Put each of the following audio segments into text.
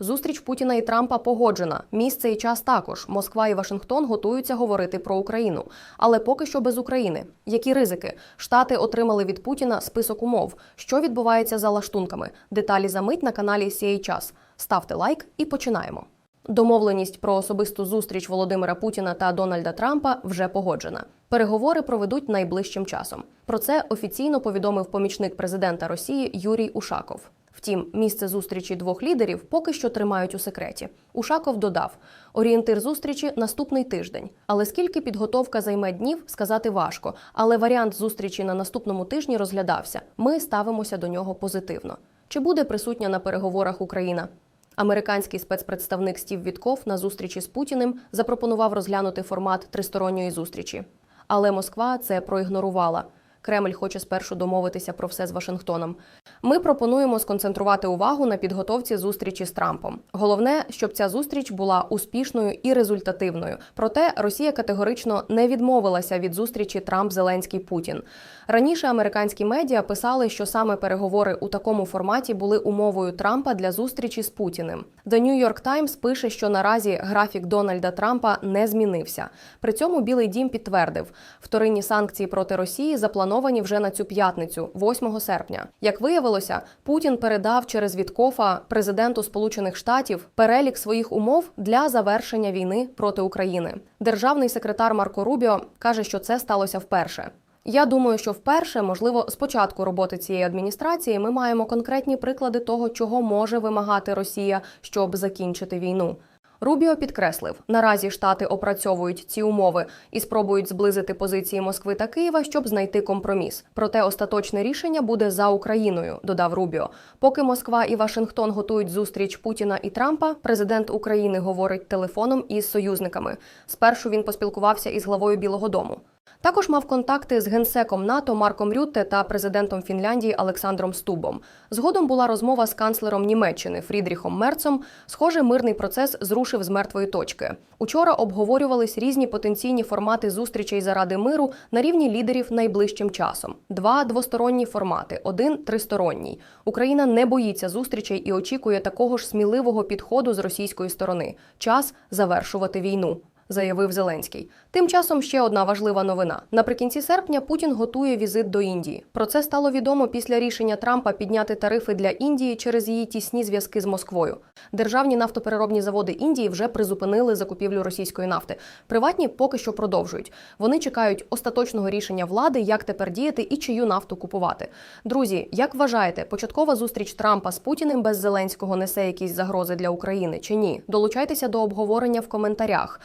Зустріч Путіна і Трампа погоджена. Місце і час також. Москва і Вашингтон готуються говорити про Україну, але поки що без України. Які ризики? Штати отримали від Путіна список умов. Що відбувається за лаштунками? Деталі за мить на каналі «Сієй час. Ставте лайк і починаємо. Домовленість про особисту зустріч Володимира Путіна та Дональда Трампа вже погоджена. Переговори проведуть найближчим часом. Про це офіційно повідомив помічник президента Росії Юрій Ушаков. Втім, місце зустрічі двох лідерів поки що тримають у секреті. Ушаков додав: орієнтир зустрічі наступний тиждень. Але скільки підготовка займе днів, сказати важко. Але варіант зустрічі на наступному тижні розглядався. Ми ставимося до нього позитивно. Чи буде присутня на переговорах Україна? Американський спецпредставник Стів Вітков на зустрічі з Путіним запропонував розглянути формат тристоронньої зустрічі. Але Москва це проігнорувала. Кремль хоче спершу домовитися про все з Вашингтоном. Ми пропонуємо сконцентрувати увагу на підготовці зустрічі з Трампом. Головне, щоб ця зустріч була успішною і результативною. Проте Росія категорично не відмовилася від зустрічі Трамп-Зеленський-Путін. Раніше американські медіа писали, що саме переговори у такому форматі були умовою Трампа для зустрічі з Путіним. The New York Times пише, що наразі графік Дональда Трампа не змінився. При цьому Білий Дім підтвердив, вторинні санкції проти Росії заплановані вже на цю п'ятницю, 8 серпня. Як виявилося, Путін передав через Віткофа президенту Сполучених Штатів перелік своїх умов для завершення війни проти України. Державний секретар Марко Рубіо каже, що це сталося вперше. Я думаю, що вперше, можливо, з початку роботи цієї адміністрації ми маємо конкретні приклади того, чого може вимагати Росія, щоб закінчити війну. Рубіо підкреслив, наразі штати опрацьовують ці умови і спробують зблизити позиції Москви та Києва, щоб знайти компроміс. Проте остаточне рішення буде за Україною, додав Рубіо. Поки Москва і Вашингтон готують зустріч Путіна і Трампа, президент України говорить телефоном із союзниками. Спершу він поспілкувався із главою Білого Дому. Також мав контакти з генсеком НАТО Марком Рютте та президентом Фінляндії Олександром Стубом. Згодом була розмова з канцлером Німеччини Фрідріхом Мерцом. Схоже, мирний процес зрушив з мертвої точки. Учора обговорювались різні потенційні формати зустрічей заради миру на рівні лідерів найближчим часом. Два двосторонні формати, один тристоронній. Україна не боїться зустрічей і очікує такого ж сміливого підходу з російської сторони. Час завершувати війну заявив Зеленський. Тим часом ще одна важлива новина. Наприкінці серпня Путін готує візит до Індії. Про це стало відомо після рішення Трампа підняти тарифи для Індії через її тісні зв'язки з Москвою. Державні нафтопереробні заводи Індії вже призупинили закупівлю російської нафти. Приватні поки що продовжують. Вони чекають остаточного рішення влади, як тепер діяти і чию нафту купувати. Друзі, як вважаєте, початкова зустріч Трампа з Путіним без Зеленського несе якісь загрози для України чи ні? Долучайтеся до обговорення в коментарях.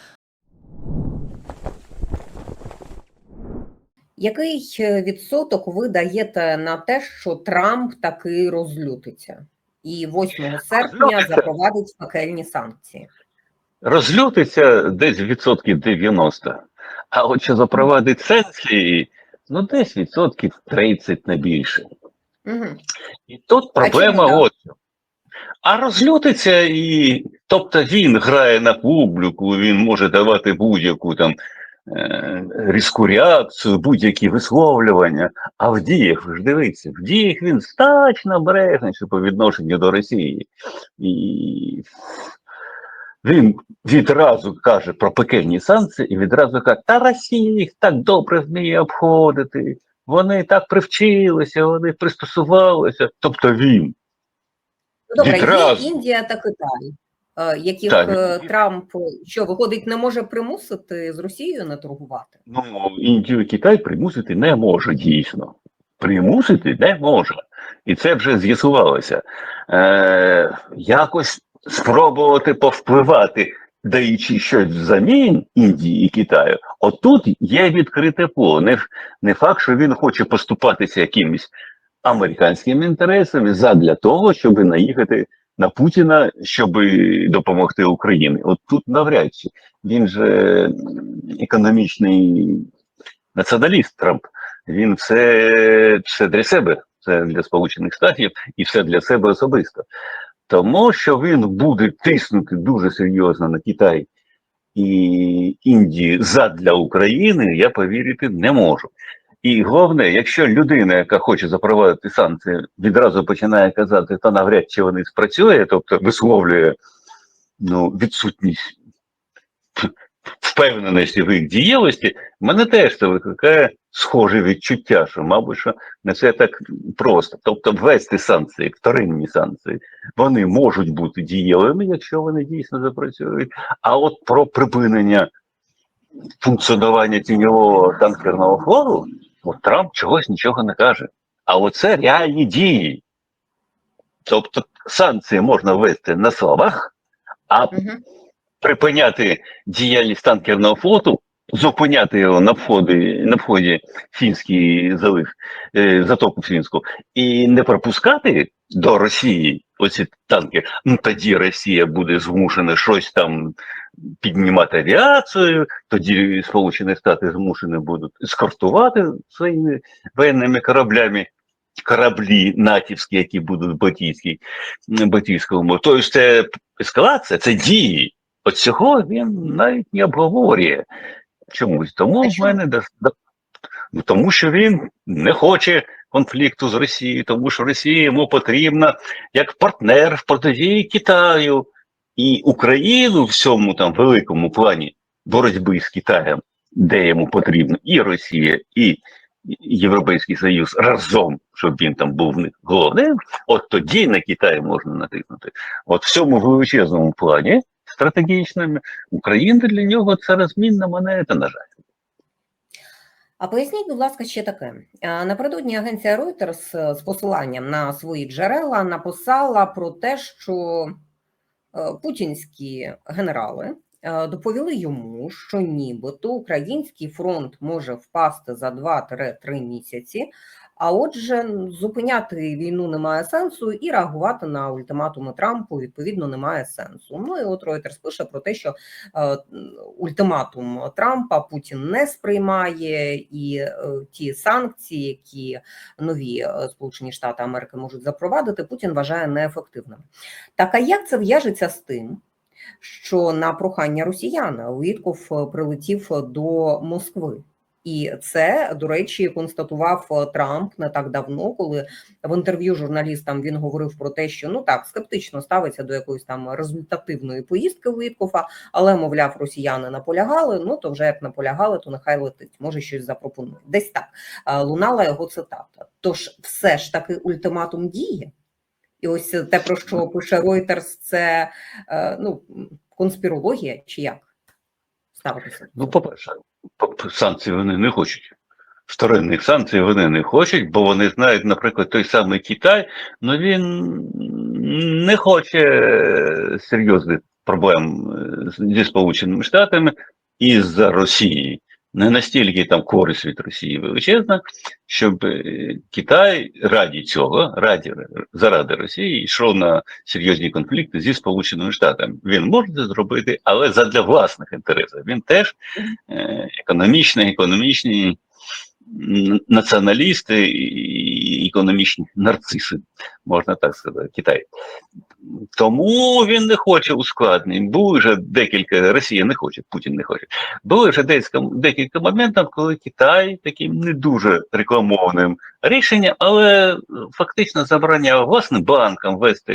Який е, відсоток ви даєте на те, що Трамп таки розлютиться і 8 серпня запровадить пекельні санкції? розлютиться десь відсотків 90. А от що запровадить санкції, ну десь відсотків 30 не більше. Угу. І тут проблема так? от. А розлютиться і, тобто він грає на публіку, він може давати будь-яку там різку реакцію, будь-які висловлювання. А в діях, ви ж дивіться, в діях він стачно брехнеться по відношенню до Росії. І він відразу каже про пекельні санкції і відразу каже, та Росія їх так добре вміє обходити. Вони так привчилися, вони пристосувалися. Тобто він Ну, Добре, Відразу. є Індія та Китай, е, яких Так. е, Трамп що виходить, не може примусити з Росією не торгувати. Ну, Індію і Китай примусити не може дійсно. Примусити не може. І це вже з'ясувалося. Е, якось спробувати повпливати, даючи щось взамін Індії і Китаю. Отут є відкрите поле. Не, не факт, що він хоче поступатися якимись американськими інтересами задля того, щоб наїхати на Путіна, щоб допомогти Україні. От тут навряд чи він же економічний націоналіст Трамп. Він все, все для себе, це для Сполучених Штатів і все для себе особисто. Тому що він буде тиснути дуже серйозно на Китай і Індію задля України, я повірити не можу. І головне, якщо людина, яка хоче запровадити санкції, відразу починає казати, та навряд чи вони спрацює, тобто висловлює ну, відсутність впевненості в їх дієвості, мене теж це викликає схоже відчуття, що, мабуть, що не все так просто. Тобто, ввести санкції, вторинні санкції, вони можуть бути дієвими, якщо вони дійсно запрацюють. А от про припинення функціонування тіньового танкерного флоту, от Трамп чогось нічого не каже. А оце реальні дії. Тобто санкції можна ввести на словах, а Мгм. припиняти діяльність танкерного флоту, зупиняти його на вході, на вході фінський залив, е, затоку фінську, і не пропускати до Росії оці танки, ну тоді Росія буде змушена щось там піднімати авіацію, тоді Сполучені Штати змушені будуть ескортувати своїми воєнними кораблями. Кораблі натівські, які будуть Балтійській, Балтійському. Тобто це ескалація, це дії. От цього він навіть не обговорює чомусь. Тому А в мене до- ну, тому, що він не хоче конфлікту з Росією, тому що Росія йому потрібна як партнер в протидії Китаю і Україну в цьому там великому плані боротьби з Китаєм, де йому потрібно і Росія, і Європейський Союз разом, щоб він там був головним, от тоді на Китай можна натиснути. От в цьому величезному плані стратегічному Україна для нього це розмінна монета, на жаль. А поясніть, будь ласка, ще таке. Напередодні агенція Reuters е, з посиланням на свої джерела написала про те, що путінські генерали е, доповіли йому, що нібито український фронт може впасти за 2-3 місяці. А отже, зупиняти війну немає сенсу і реагувати на ультиматуми Трампу відповідно немає сенсу. Ну і от Reuters пише про те, що е, ультиматум Трампа Путін не сприймає, і е, ті санкції, які нові е, Сполучені Штати Америки можуть запровадити, Путін вважає неефективними. Так а як це в'яжеться з тим? Що на прохання росіян Вітков е, прилетів до Москви, і це, до речі, констатував е, Трамп не так давно, коли в інтерв'ю журналістам він говорив про те, що ну так скептично ставиться до якоїсь там результативної поїздки Віткофа, але мовляв, росіяни наполягали. Ну то вже як наполягали, то нехай летить. Може щось запропонує. Десь так лунала його цитата. Тож, все ж таки, ультиматум діє. І ось те, про що пише Reuters, це е, ну конспірологія чи як ставитися? Ну, по- санкції вони не хочуть. Вторинних санкцій вони не хочуть, бо вони знають, наприклад, той самий Китай, але він не хоче серйозних проблем е, зі Сполученими Штатами і за Росії. Не настільки там користь від Росії величезна, щоб е, Китай раді цього, раді заради Росії, йшов на серйозні конфлікти зі Сполученими Штатами. Він може це зробити, але задля власних інтересів. Він теж е, економічний, економічні націоналісти і економічні нарциси, можна так сказати, Китай. Тому він не хоче ускладнень. Були вже декілька, Росія не хоче, Путін не хоче. Були вже декілька, декілька моментів, коли Китай таким не дуже рекламованим рішенням, але фактично забороняв власним банкам вести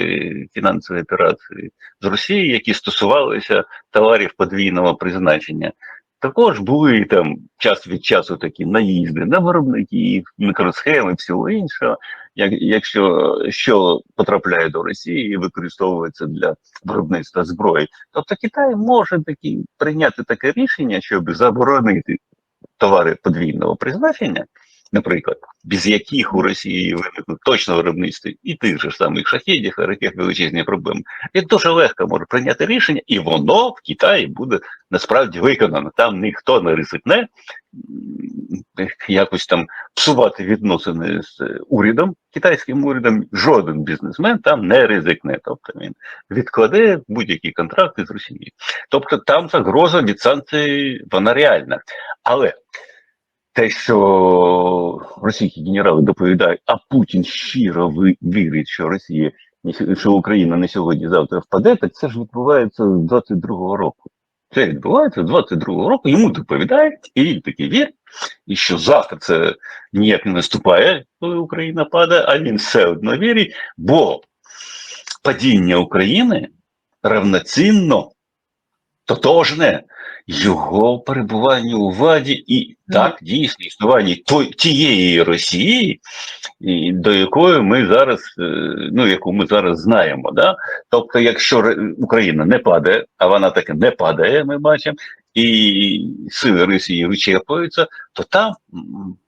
фінансові операції з Росії, які стосувалися товарів подвійного призначення. Також були там час від часу такі наїзди на виробників, мікросхеми, всього іншого, як, якщо що потрапляє до Росії і використовується для виробництва зброї. Тобто Китай може такі прийняти таке рішення, щоб заборонити товари подвійного призначення, наприклад, без яких у Росії виникне точно виробництво і тих же самих шахедів, ракет величезні проблеми. Він дуже легко може прийняти рішення, і воно в Китаї буде насправді виконано. Там ніхто не ризикне якось там псувати відносини з урядом, китайським урядом. Жоден бізнесмен там не ризикне. Тобто він відкладе будь-які контракти з Росією. Тобто там загроза від санкцій, вона реальна. Але те, що російські генерали доповідають, а Путін щиро вірить, що Росія що Україна не сьогодні, завтра впаде, так це ж відбувається з 22-го року. це відбувається 22-го року, йому доповідають, і він такий вірить, і що завтра це ніяк не наступає, коли Україна падає, а він все одно вірить, бо падіння України равноцінно, тотожне його перебуванню у владі і так дійсно існування той, тієї Росії, до якої ми зараз, е, ну яку ми зараз знаємо. Да? Тобто, якщо Україна не падає, а вона таки не падає, ми бачимо, і сили Росії вичерпуються, то там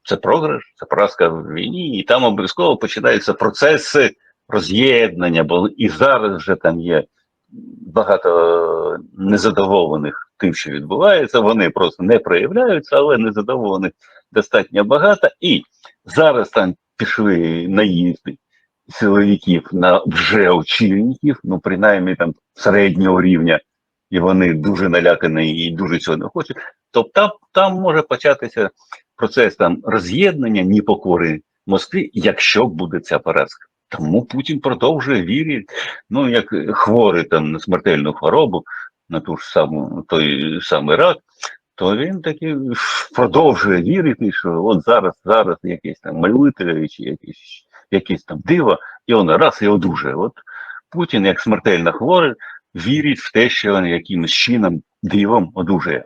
це програш, це поразка в війні, і там обов'язково починаються процеси роз'єднання, бо і зараз вже там є багато незадоволених тим, що відбувається. Вони просто не проявляються, але незадоволених достатньо багато. І зараз там пішли наїзди силовиків на вже очільників, ну принаймні там середнього рівня, і вони дуже налякані і дуже цього не хочуть. Тобто там, там може початися процес там роз'єднання непокори Москві, якщо буде ця поразка. Тому Путін продовжує вірити, ну як хворий там на смертельну хворобу, на ту ж саму той самий рак, то він таки продовжує вірити, що от зараз, зараз якийсь там молитва чи якийсь, якийсь там диво, і він раз і одужає. От Путін, як смертельно хворий, вірить в те, що він якимось чином дивом одужає.